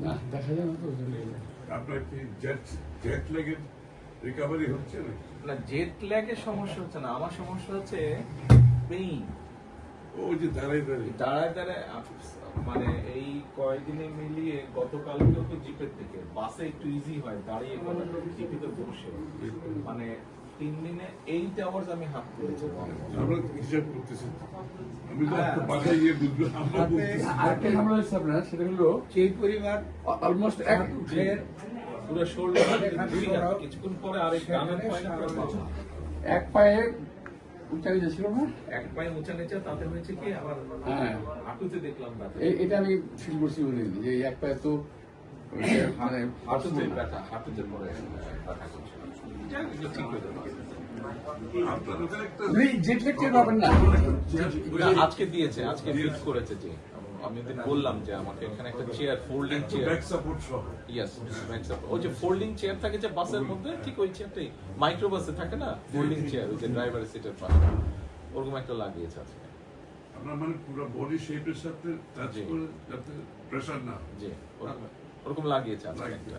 না দেখা যায় না তো আপনার কি জেট জেট লেগে রিকভারি হচ্ছে না না জেট ল্যাগের সমস্যা হচ্ছে না। আমার সমস্যা হচ্ছে পেইন ওই যে দাঁড়াই দাঁড়িয়ে। দাঁড়ায় দাঁড়ায় মানে এই কয়েকদিনে মিলিয়ে গতকালকেও তো জিপের থেকে বাসে একটু ইজি হয় দাঁড়িয়ে করা জিপিতে বসে। মানে তিন দিনে এইট আওয়ার্স আমি হাত তুলেছি আমরা হিসাব করতেছি। আমি তো আপনার বাসায় গিয়ে বুঝব আরেকটা ঝামেলা হচ্ছে আপনার সেটা হলো সেই পরিমাণ অলমোস্ট এক পুরো শোল্ডার এখানে দুই হাত সরাও। কিছুক্ষণ পরে আরেক পায়ে। এক উঁচা নিচে ছিল না এক পায়ে উঁচা নিচে তাতে হয়েছে কি আবার হ্যাঁ। হাঁটুতে দেখলাম এটা আমি ফিল করছি যে এই এক পায়ে তো মানে হাঁটুতে ব্যথা হাঁটুতে পরে ব্যথা করছে হয়ে আজকে দিয়েছে আজকে ফিক্স করেছে যে আমি ওদের বললাম যে আমাকে এখানে একটা chair folding chair back support সহ। ইয়েস ওই যে ফোল্ডিং চেয়ার থাকে যে বাসের মধ্যে ঠিক ওই চেয়ারটাই মাইক্রো বাসে থাকে না? ফোল্ডিং চেয়ার ওই যে ড্রাইভারের সিটের পাশে। ওরকম একটা লাগিয়েছে আজকে। আপনার মানে পুরো বডি শেপের সাথে টাচ করে যাতে প্রেশার না। জি ওরকম লাগিয়েছে একটা